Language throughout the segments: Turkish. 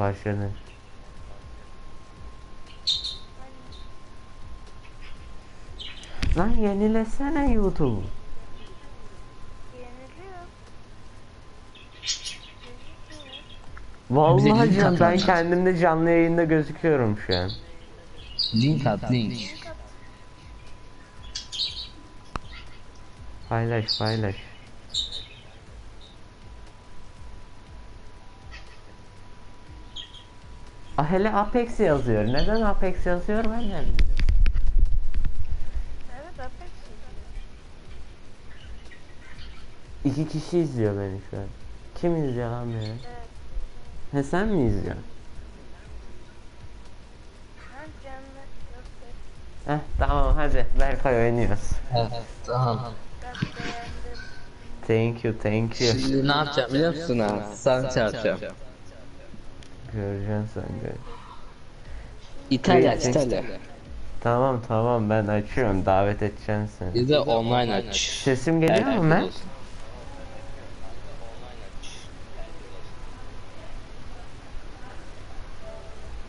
Başladı. Lan yenilesene YouTube. Yeniliyor. Vallahi can ben kendimde canlı yayında gözüküyorum şu an. Link at link. Paylaş paylaş. Hele Apex yazıyor. Neden Apex yazıyor ben de bilmiyorum. Evet Apex İki kişi izliyor beni şu an. Kim izliyor lan beni? Evet. He sen mi izliyorsun? Heh tamam hadi Berkay oynuyoruz. Evet tamam. Thank you thank you. Şimdi ne yapacağım biliyor musun ha? Sen çarpacağım. Göreceksin sen gör. İtalya Thank you. İtalya. Tamam tamam ben açıyorum davet edeceğim seni. Bir de online aç. Sesim geliyor mu Evet, Mert?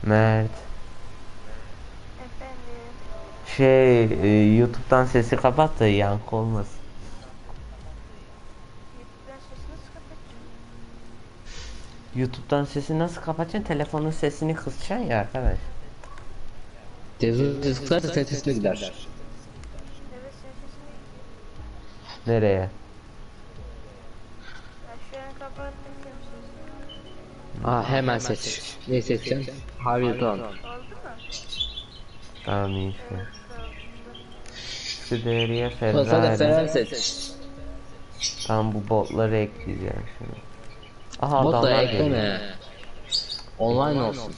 Mert. Efendim. Şey e, YouTube'dan sesi kapat da yankı olmasın. YouTube'dan sesini nasıl kapatacağım? YouTube'dan sesi nasıl kapatacaksın? Telefonun sesini kısacaksın ya arkadaş. Tıklarsa ses sesine gider. Nereye? Aa hemen seç. Ne seçeceksin? Hamilton. Tamam iyi şey. Evet oldu. Scuderia Sonra da Ferrari. Ferrari seç. Tam bu botları ekleyeceğim şimdi. Aha Bot da adamlar geliyor. ekleme. Online olsun.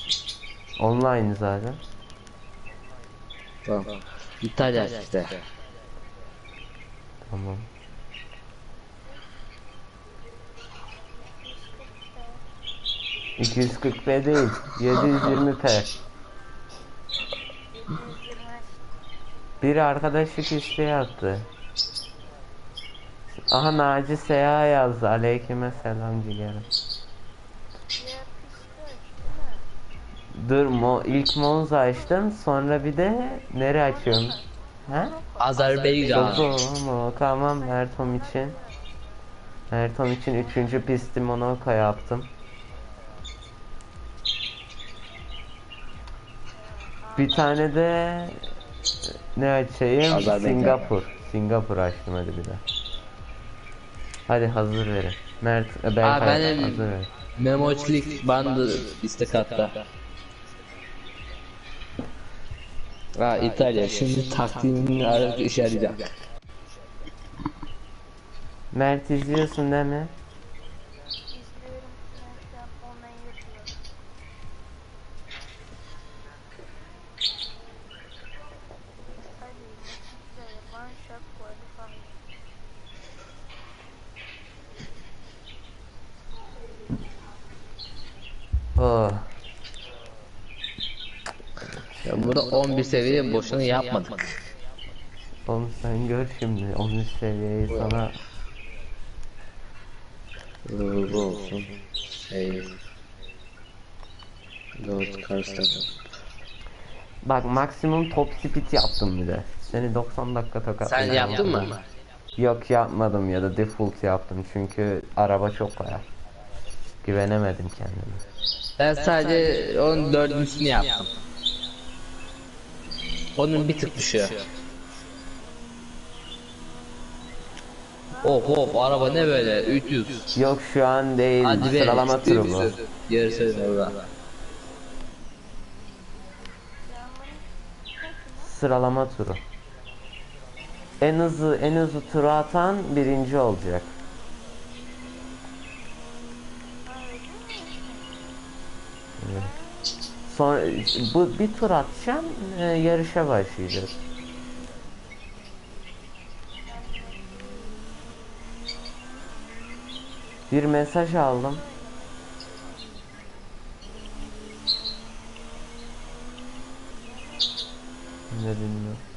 Online zaten. Tamam. İtalya işte. Tamam. ...240p değil... ...720p... ...bir arkadaşlık isteği attı... ...aha Naci Seha yazdı... ...aleyküme selam ciğerim... ...dur mo ilk Monza açtım... ...sonra bir de... ...nere açıyorum... ...ha? Azerbaycan. Monaco tamam Mertom için. Mertom için üçüncü pisti Monaco yaptım. Bir tane de ne açayım? Singapur. Singapur açtım hadi bir de. Hadi hazır verin. Mert, e, ben, Aa, ben de- hazır verin. Memoçlik bandı istek hatta. Ha İtalya şimdi taktiğini arayıp işe. Mert izliyorsun değil mi? İzliyorum. Ben şu an online yapıyorum. Hadi Meksika one shot qualify. Ya burada 11 seviye boşuna yapmadık. Oğlum sen gör şimdi 13 seviyeyi sana Uğurlu olsun. Şey. Lord Karsten. Bak maksimum top speed yaptım bir de. Seni 90 dakika tokat. Sen yaptın mı? Yok yapmadım ya da default yaptım çünkü araba çok kolay. Güvenemedim kendime. Ben sadece onun dördüncüsünü yaptım. Onun bir tık düşüyor. Oh oh araba ne böyle 300. Yok şu an değil Hadi be. sıralama turu bu. Yarısı orada. Sıralama turu. En hızlı en hızlı turu atan birinci olacak. Evet. Sonra bu bir tur atacağım e, yarışa başlayacağız. Bir mesaj aldım. Ne bilmiyorum.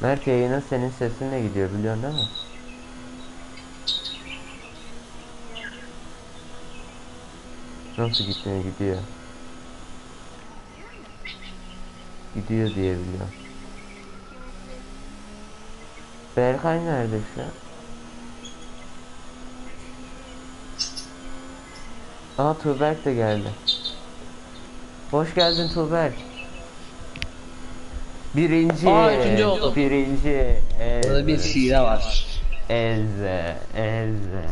Mert yayına senin sesinle gidiyor biliyorsun değil mi? Nasıl gitmiyor gidiyor. Gidiyor diye biliyorum. Berkay nerede şu an? Aa Tuğberk de geldi. Hoş geldin Tuğberk. Birinci. Aa, ikinci oldum. Birinci. Burada bir şiire var. Eze. Eze.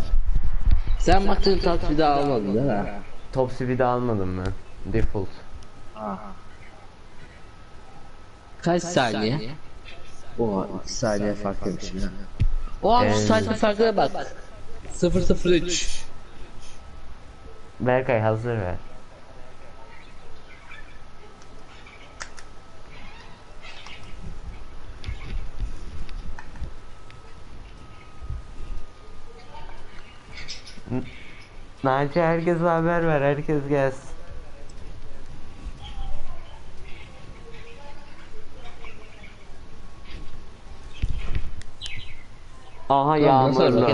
Sen baktığın tat bir daha almadın değil mi? Top speed'i almadım ben. Default. Kaç saniye? Oha 2 saniye farklıymış ya. Oha bu saniye farkına bak. 003. Berkay hazır ver. Naci herkese haber ver, herkes gelsin. Aha yağmurlu.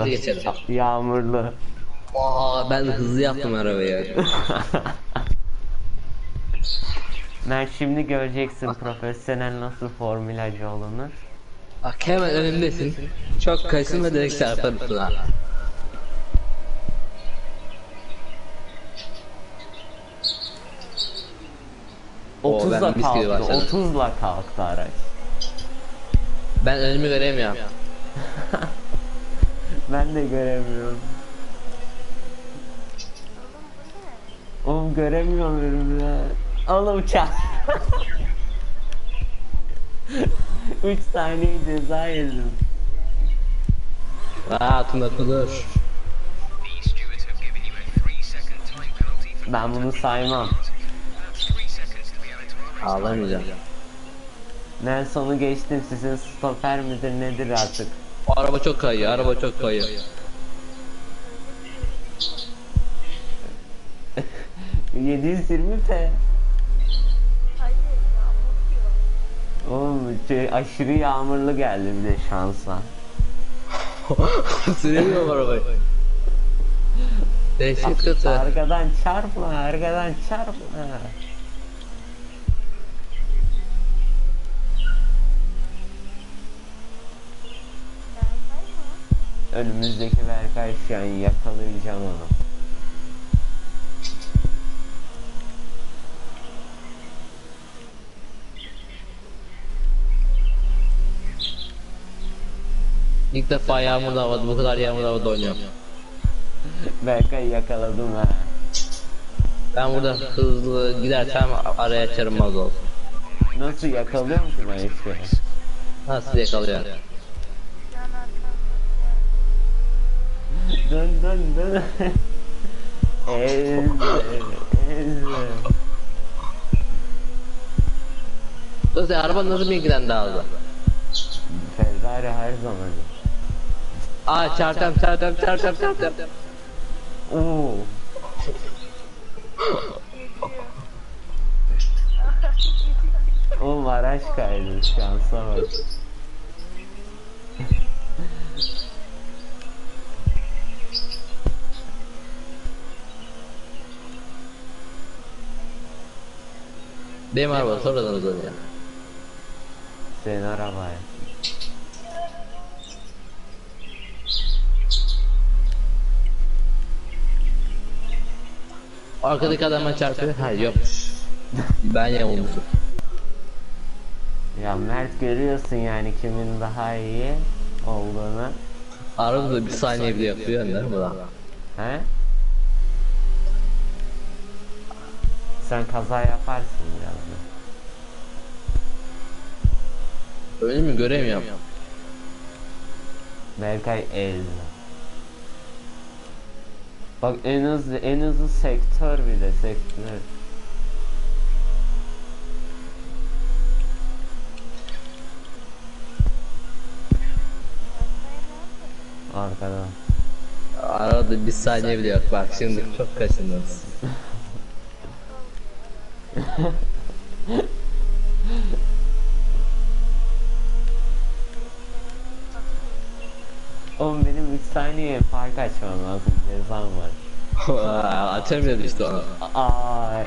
Yağmurlu. Aa ben hızlı yaptım arabayı. Mert şimdi göreceksin profesyonel nasıl formülacı olunur. Bak hemen önümdesin. Çok kaşınma direkt çarparırsın ha. Oo, 30'la ben mis gibi kalktı, başladım. 30'la kalktı araç. Ben önümü göremiyorum. Ben de göremiyorum. Oğlum göremiyorum önümü. Oğlum çak. 3 saniye ceza yedim. Aa Tuna dur. The stewards Ağlamayacağım. Nelson'u geçtim sizin stoper midir nedir artık. O araba çok kayıyor, araba çok kayıyor. %720 p. Oğlum şey, aşırı yağmurlu geldi bir de şansa. Süremiyorum arabayı. Dehşet kötü. Arkadan çarpma, arkadan çarpma. Önümüzdeki Berkay şu an yakalayacağım onu. İlk defa yağmurda havada, bu kadar yağmurda havada oynuyorum. Berkay yakaladım ha. Ben burada hızlı gidersem araya açarım az olsun. Nasıl yakalıyor musun ben işte? Nasıl yakalıyor? Can arkamda. Dön dön dön. Ezze, ezze. Dostum araba nasıl bilgiden daha hızlı? Ferrari her zaman. Aa çarptım çarptım çarptım çarptım. Oo. Oğlum araç kaydı şansa bak. Benim araba sonradan hızlanıyor. Senin arabaya. Arkadaki adama çarpıyor. Ha yok. ben yamulmuşum. Ya Mert görüyorsun yani kimin daha iyi olduğunu. Arabada bir saniye bile biliyorsun değil mi da? He? Sen kaza yaparsın Önümü göremiyorum. Berkay el. Bak en hızlı en hızlı sektör bir de sektör. Arkadan. Arada bir saniye bile yok bak şimdi çok kaşındınız. Oğlum benim 3 saniye fark açmam lazım. Cezam var. Dedim işte onu. Aa.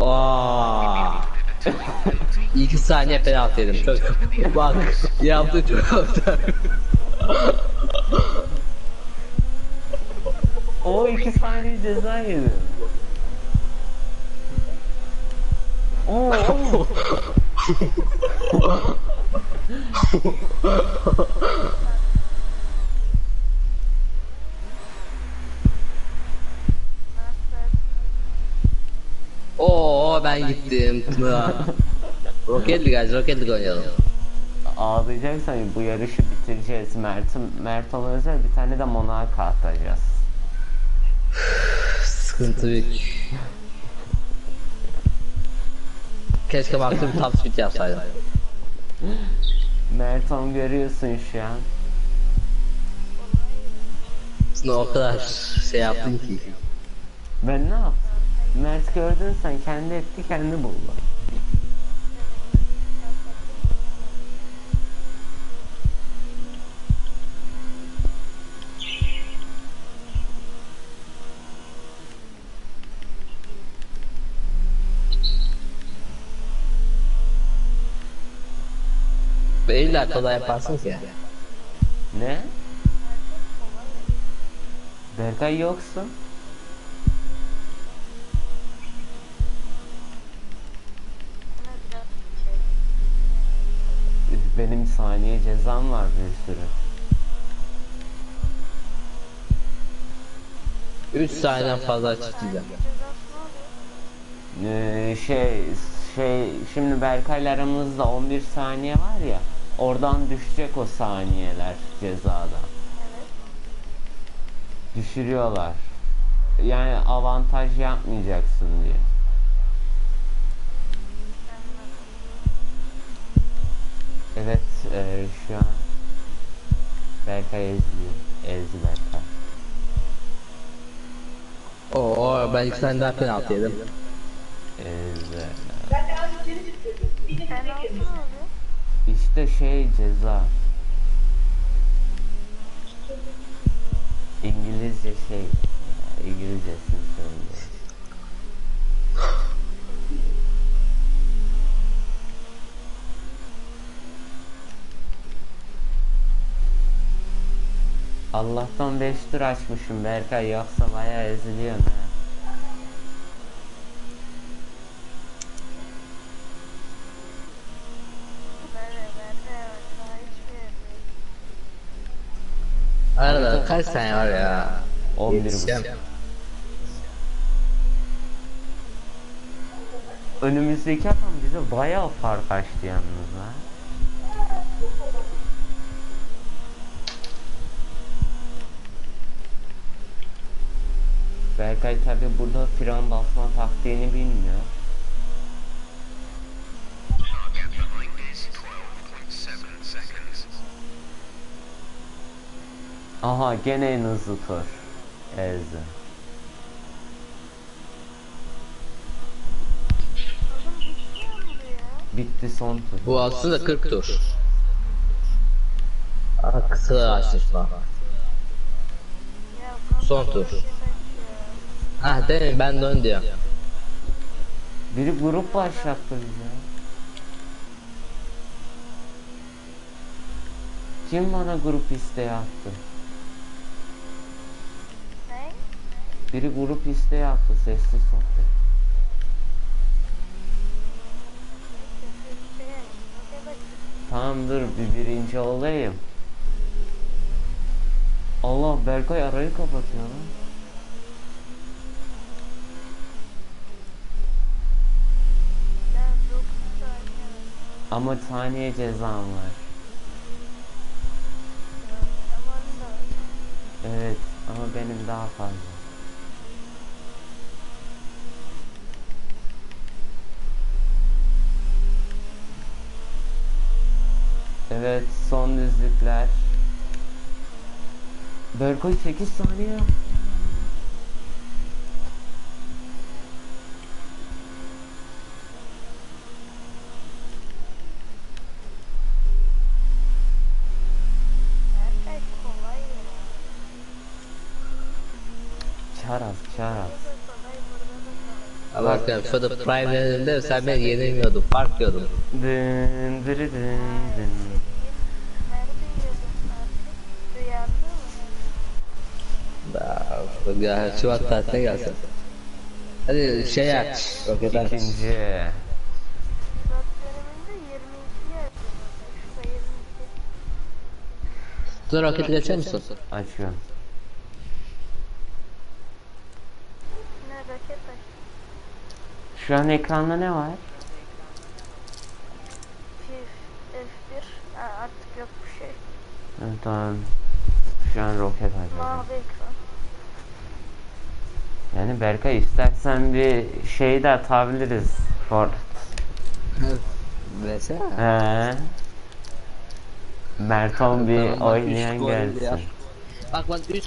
Aa. İki saniye penaltı yedim. Bak yaptı çok O 2 saniye ceza yedi. Oo, oo. Ben gittim. Rocket League guys, Rocket League oynayalım. Ağlayacaksan bu yarışı bitireceğiz. Mert'im, Mert özel bir tane de Monaco atacağız. Sıkıntı büyük. Keşke baktım top speed yapsaydım. Merton görüyorsun şu an. Şimdi o kadar şey yaptın ki. Ben ne yaptım? Mert gördün sen kendi etti kendi buldu. İlla kolay yaparsın ki. Ne? Berkay yoksun. Benim saniye cezam var bir sürü. 3 saniyeden fazla çıkacağım. Ee, şey şey şimdi Berkay'la aramızda 11 saniye var ya oradan düşecek o saniyeler cezada. Düşürüyorlar. Yani avantaj yapmayacaksın diye. Evet e, şu an Berkay eziliyor. Ezdi Berkay. Oo ben 2 tane daha penaltı yedim. Ezdi. Penaltı mı oluyor? İşte şey ceza. İngilizce şey. İngilizcesini söylüyor. Allah'tan 5 tur açmışım Berkay yoksa bayağı eziliyorsun ha. Böyle böyle daha hiçbir yerde. Arada kaç saniye var ya? 11 Yetişeceğim. Önümüzdeki adam bize bayağı fark açtı yalnız ha. Berkay tabi burada fren basma taktiğini bilmiyor. Aha gene en hızlı tur. Ezdi. Bitti son tur. Bu aslında 40 tur. Aa, kısa nasıl Son tur. Ah değil mi? Ben onu diyorum. Biri grup başlattı bize. Kim bana grup isteği attı? Ne? Biri grup isteği attı sesli sohbet. Kötü bir birinci olayım. Allah Berkay arayı kapatıyor lan. Ben 9 saniye var. Ama saniye cezam var. Evet ama benim daha fazla. Evet son düzlükler. Berkoy 8 saniye yaptı. Çaraz, çaraz. Allah aşkına şu da Prime'lerinde sen beni yenemiyordun, fark diyordun. Dın dırı dın dın. Ya Şubat tatiline gelsin. Hadi şey aç. Roket aç. İkinci. Şubat döneminde 22 yer. Şurada 22. Dur roketi geçer misin? Açıyorum. Ne raket aç. Şu an ekranda ne var? F, F1. Ha, artık yok bir şey. Evet, tamam. Şu an roket açacağım. Mavi ekran. Yani Berkay istersen bir şey de atabiliriz. For Mesela. He. Merton bir bak, oynayan gelsin. Bak 3